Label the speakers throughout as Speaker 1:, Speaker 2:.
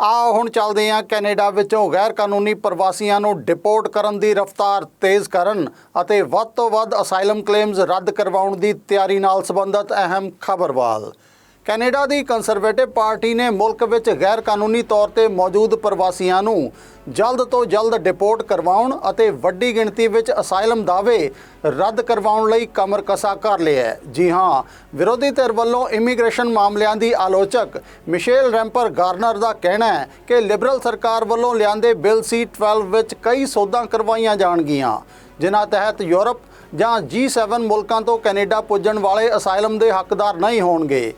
Speaker 1: ਆ ਹੁਣ ਚੱਲਦੇ ਹਾਂ ਕੈਨੇਡਾ ਵਿੱਚੋਂ ਗੈਰ ਕਾਨੂੰਨੀ ਪ੍ਰਵਾਸੀਆਂ ਨੂੰ ਡਿਪੋਰਟ ਕਰਨ ਦੀ ਰਫ਼ਤਾਰ ਤੇਜ਼ ਕਰਨ ਅਤੇ ਵੱਧ ਤੋਂ ਵੱਧ ਅਸਾਈਲਮ ਕਲੇਮਸ ਰੱਦ ਕਰਵਾਉਣ ਦੀ ਤਿਆਰੀ ਨਾਲ ਸੰਬੰਧਿਤ ਅਹਿਮ ਖਬਰਵਾਲ। ਕੈਨੇਡਾ ਦੀ ਕੰਜ਼ਰਵੇਟਿਵ ਪਾਰਟੀ ਨੇ ਮੁਲਕ ਵਿੱਚ ਗੈਰ ਕਾਨੂੰਨੀ ਤੌਰ ਤੇ ਮੌਜੂਦ ਪ੍ਰਵਾਸੀਆਂ ਨੂੰ ਜਲਦ ਤੋਂ ਜਲਦ ਡਿਪੋਰਟ ਕਰਵਾਉਣ ਅਤੇ ਵੱਡੀ ਗਿਣਤੀ ਵਿੱਚ ਅਸਾਈਲਮ ਦਾਅਵੇ ਰੱਦ ਕਰਵਾਉਣ ਲਈ ਕਮਰ ਕਸਾ ਕਰ ਲਿਆ ਹੈ। ਜੀ ਹਾਂ, ਵਿਰੋਧੀ ਧਿਰ ਵੱਲੋਂ ਇਮੀਗ੍ਰੇਸ਼ਨ ਮਾਮਲਿਆਂ ਦੀ ਆਲੋਚਕ ਮਿਸ਼ੇਲ ਰੈਂਪਰ ਗਾਰਨਰ ਦਾ ਕਹਿਣਾ ਹੈ ਕਿ ਲਿਬਰਲ ਸਰਕਾਰ ਵੱਲੋਂ ਲਿਆਂਦੇ ਬਿੱਲ ਸੀ 12 ਵਿੱਚ ਕਈ ਸੋਧਾਂ ਕਰਵਾਈਆਂ ਜਾਣਗੀਆਂ, ਜਿਨ੍ਹਾਂ ਤਹਿਤ ਯੂਰਪ ਜਾਂ G7 ਮੁਲਕਾਂ ਤੋਂ ਕੈਨੇਡਾ ਪੁੱਜਣ ਵਾਲੇ ਅਸਾਈਲਮ ਦੇ ਹੱਕਦਾਰ ਨਹੀਂ ਹੋਣਗੇ।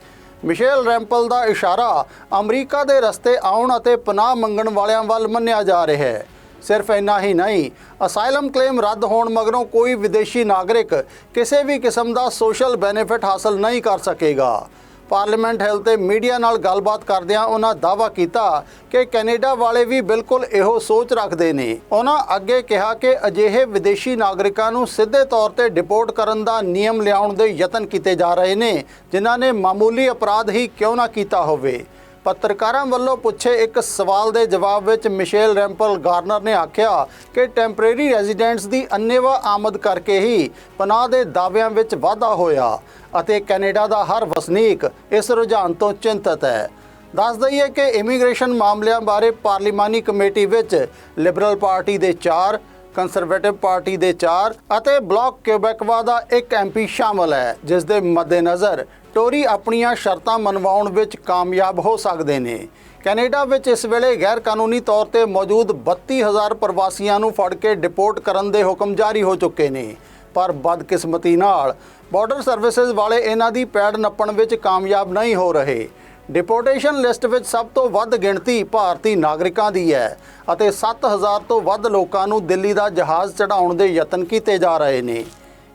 Speaker 1: ਮਿਸ਼ੇਲ ਰੈਂਪਲ ਦਾ ਇਸ਼ਾਰਾ ਅਮਰੀਕਾ ਦੇ ਰਸਤੇ ਆਉਣ ਅਤੇ ਪਨਾਹ ਮੰਗਣ ਵਾਲਿਆਂ ਵੱਲ ਮੰਨਿਆ ਜਾ ਰਿਹਾ ਹੈ। ਸਿਰਫ ਇੰਨਾ ਹੀ ਨਹੀਂ, ਅਸਾਈਲਮ ਕਲੇਮ ਰੱਦ ਹੋਣ ਮਗਰੋਂ ਕੋਈ ਵਿਦੇਸ਼ੀ ਨਾਗਰਿਕ ਕਿਸੇ ਵੀ ਕਿਸਮ ਦਾ ਸੋਸ਼ਲ ਬੈਨੀਫਿਟ ਹਾਸਲ ਨਹੀਂ ਕਰ ਸਕੇਗਾ। ਪਾਰਲੀਮੈਂਟ ਹਿੱਲ ਤੇ ਮੀਡੀਆ ਨਾਲ ਗੱਲਬਾਤ ਕਰਦਿਆਂ ਉਹਨਾਂ ਦਾਅਵਾ ਕੀਤਾ ਕਿ ਕੈਨੇਡਾ ਵਾਲੇ ਵੀ ਬਿਲਕੁਲ ਇਹੋ ਸੋਚ ਰੱਖਦੇ ਨੇ। ਉਹਨਾਂ ਅੱਗੇ ਕਿਹਾ ਕਿ ਅਜਿਹੇ ਵਿਦੇਸ਼ੀ ਨਾਗਰਿਕਾਂ ਨੂੰ ਸਿੱਧੇ ਤੌਰ ਤੇ ਡਿਪੋਰਟ ਕਰਨ ਦਾ ਨਿਯਮ ਲਿਆਉਣ ਦੇ ਯਤਨ ਕੀਤੇ ਜਾ ਰਹੇ ਨੇ, ਜਿਨ੍ਹਾਂ ਨੇ ਮਾਮੂਲੀ ਅਪਰਾਧ ਹੀ ਕਿਉਂ ਨਾ ਕੀਤਾ ਹੋਵੇ। ਪੱਤਰਕਾਰਾਂ ਵੱਲੋਂ ਪੁੱਛੇ ਇੱਕ ਸਵਾਲ ਦੇ ਜਵਾਬ ਵਿੱਚ ਮਿਸ਼ੇਲ ਰੈਂਪਲ ਗਾਰਨਰ ਨੇ ਆਖਿਆ ਕਿ ਟੈਂਪਰੇਰੀ ਰੈਜ਼ੀਡੈਂਟਸ ਦੀ ਅੰਨੇਵਾਹ ਆਮਦ ਕਰਕੇ ਹੀ ਪਨਾਹ ਦੇ ਦਾਅਵਿਆਂ ਵਿੱਚ ਵਾਧਾ ਹੋਇਆ ਅਤੇ ਕੈਨੇਡਾ ਦਾ ਹਰ ਵਸਨੀਕ ਇਸ ਰੁਝਾਨ ਤੋਂ ਚਿੰਤਤ ਹੈ। ਦੱਸ ਦਈਏ ਕਿ ਇਮੀਗ੍ਰੇਸ਼ਨ ਮਾਮਲਿਆਂ ਬਾਰੇ ਪਾਰਲੀਮਾਨੀ ਕਮੇਟੀ ਵਿੱਚ ਲਿਬਰਲ ਪਾਰਟੀ ਦੇ 4 ਕੰਜ਼ਰਵੇਟਿਵ ਪਾਰਟੀ ਦੇ 4 ਅਤੇ ਬਲਾਕ ਕਿਊਬੈਕਵਾ ਦਾ ਇੱਕ ਐਮਪੀ ਸ਼ਾਮਲ ਹੈ ਜਿਸ ਦੇ ਮੱਦੇਨਜ਼ਰ ਟੋਰੀ ਆਪਣੀਆਂ ਸ਼ਰਤਾਂ ਮਨਵਾਉਣ ਵਿੱਚ ਕਾਮਯਾਬ ਹੋ ਸਕਦੇ ਨੇ। ਕੈਨੇਡਾ ਵਿੱਚ ਇਸ ਵੇਲੇ ਗੈਰ ਕਾਨੂੰਨੀ ਤੌਰ ਤੇ ਮੌਜੂਦ 32000 ਪ੍ਰਵਾਸੀਆਂ ਨੂੰ ਫੜ ਕੇ ਡਿਪੋਰਟ ਕਰਨ ਦੇ ਹੁਕਮ ਜਾਰੀ ਹੋ ਚੁੱਕੇ ਨੇ। ਪਰ ਬਦਕਿਸਮਤੀ ਨਾਲ ਬਾਰਡਰ ਸਰਵਿਸਿਜ਼ ਵਾਲੇ ਇਹਨਾਂ ਦੀ ਪੈੜ ਨੱਪਣ ਵਿੱਚ ਕਾਮਯਾਬ ਨਹੀਂ ਹੋ ਰਹੇ। ਡਿਪੋਰਟੇਸ਼ਨ ਲਿਸਟ ਵਿੱਚ ਸਭ ਤੋਂ ਵੱਧ ਗਿਣਤੀ ਭਾਰਤੀ ਨਾਗਰਿਕਾਂ ਦੀ ਹੈ ਅਤੇ 7000 ਤੋਂ ਵੱਧ ਲੋਕਾਂ ਨੂੰ ਦਿੱਲੀ ਦਾ ਜਹਾਜ਼ ਚੜਾਉਣ ਦੇ ਯਤਨ ਕੀਤੇ ਜਾ ਰਹੇ ਨੇ।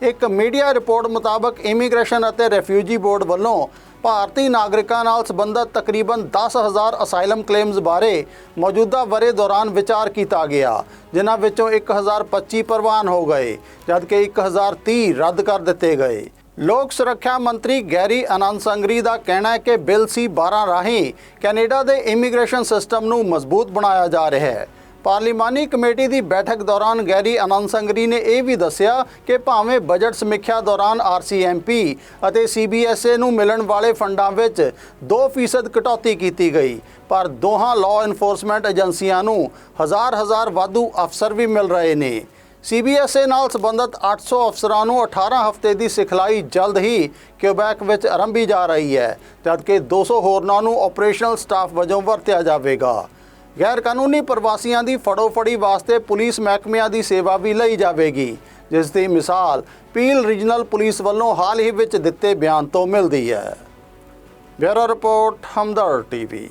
Speaker 1: ਇੱਕ ਮੀਡੀਆ ਰਿਪੋਰਟ ਮੁਤਾਬਕ ਇਮੀਗ੍ਰੇਸ਼ਨ ਅਤੇ ਰੈਫਿਊਜੀ ਬੋਰਡ ਵੱਲੋਂ ਭਾਰਤੀ ਨਾਗਰਿਕਾਂ ਨਾਲ ਸੰਬੰਧਿਤ ਤਕਰੀਬਨ 10000 ਅਸਾਈਲਮ ਕਲੇਮਸ ਬਾਰੇ ਮੌਜੂਦਾ ਵਰੇ ਦੌਰਾਨ ਵਿਚਾਰ ਕੀਤਾ ਗਿਆ, ਜਿਨ੍ਹਾਂ ਵਿੱਚੋਂ 1025 ਪ੍ਰਵਾਨ ਹੋ ਗਏ, ਜਦਕਿ 1030 ਰੱਦ ਕਰ ਦਿੱਤੇ ਗਏ। ਲੋਕ ਸੁਰੱਖਿਆ ਮੰਤਰੀ ਗੈਰੀ ਆਨੰਦ ਸੰਗਰੀ ਦਾ ਕਹਿਣਾ ਹੈ ਕਿ ਬਿੱਲ ਸੀ 12 ਰਾਹੀਂ ਕੈਨੇਡਾ ਦੇ ਇਮੀਗ੍ਰੇਸ਼ਨ ਸਿਸਟਮ ਨੂੰ ਮਜ਼ਬੂਤ ਬਣਾਇਆ ਜਾ ਰਿਹਾ ਹੈ। ਪਾਰਲੀਮਾਨੀ ਕਮੇਟੀ ਦੀ ਬੈਠਕ ਦੌਰਾਨ ਗੈਰੀ ਆਨੰਦ ਸੰਗਰੀ ਨੇ ਇਹ ਵੀ ਦੱਸਿਆ ਕਿ ਭਾਵੇਂ ਬਜਟ ਸਮੀਖਿਆ ਦੌਰਾਨ ਆਰਸੀਐਮਪੀ ਅਤੇ ਸੀਬੀਐਸਏ ਨੂੰ ਮਿਲਣ ਵਾਲੇ ਫੰਡਾਂ ਵਿੱਚ 2% ਕਟੌਤੀ ਕੀਤੀ ਗਈ, ਪਰ ਦੋਹਾਂ ਲਾਅ ਇਨਫੋਰਸਮੈਂਟ ਏਜੰਸੀਆਂ ਨੂੰ ਹਜ਼ਾਰ ਹਜ਼ਾਰ ਵਾਧੂ ਅਫਸਰ ਵੀ ਮਿਲ ਰਹੇ ਨੇ। ਸੀਬੀਐਸਏ ਨਾਲ ਸੰਬੰਧਿਤ 800 ਅਫਸਰਾਂ ਨੂੰ 18 ਹਫ਼ਤੇ ਦੀ ਸਿਖਲਾਈ ਜਲਦ ਹੀ ਕਿਊਬੈਕ ਵਿੱਚ ਆਰੰਭੀ ਜਾ ਰਹੀ ਹੈ, ਜਦਕਿ 200 ਹੋਰਨਾਂ ਨੂੰ ਆਪਰੇਸ਼ਨਲ ਸਟਾਫ ਵਜੋਂ ਵਰਤਿਆ ਜਾਵੇਗਾ। ਗੈਰ ਕਾਨੂੰਨੀ ਪ੍ਰਵਾਸੀਆਂ ਦੀ ਫੜੋਫੜੀ ਵਾਸਤੇ ਪੁਲਿਸ ਮਹਿਕਮਿਆਂ ਦੀ ਸੇਵਾ ਵੀ ਲਈ ਜਾਵੇਗੀ, ਜਿਸ ਦੀ ਮਿਸਾਲ ਪੀਲ ਰੀਜਨਲ ਪੁਲਿਸ ਵੱਲੋਂ ਹਾਲ ਹੀ ਵਿੱਚ ਦਿੱਤੇ ਬਿਆਨ ਤੋਂ ਮਿਲਦੀ ਹੈ। Bureau report Hamdard TV.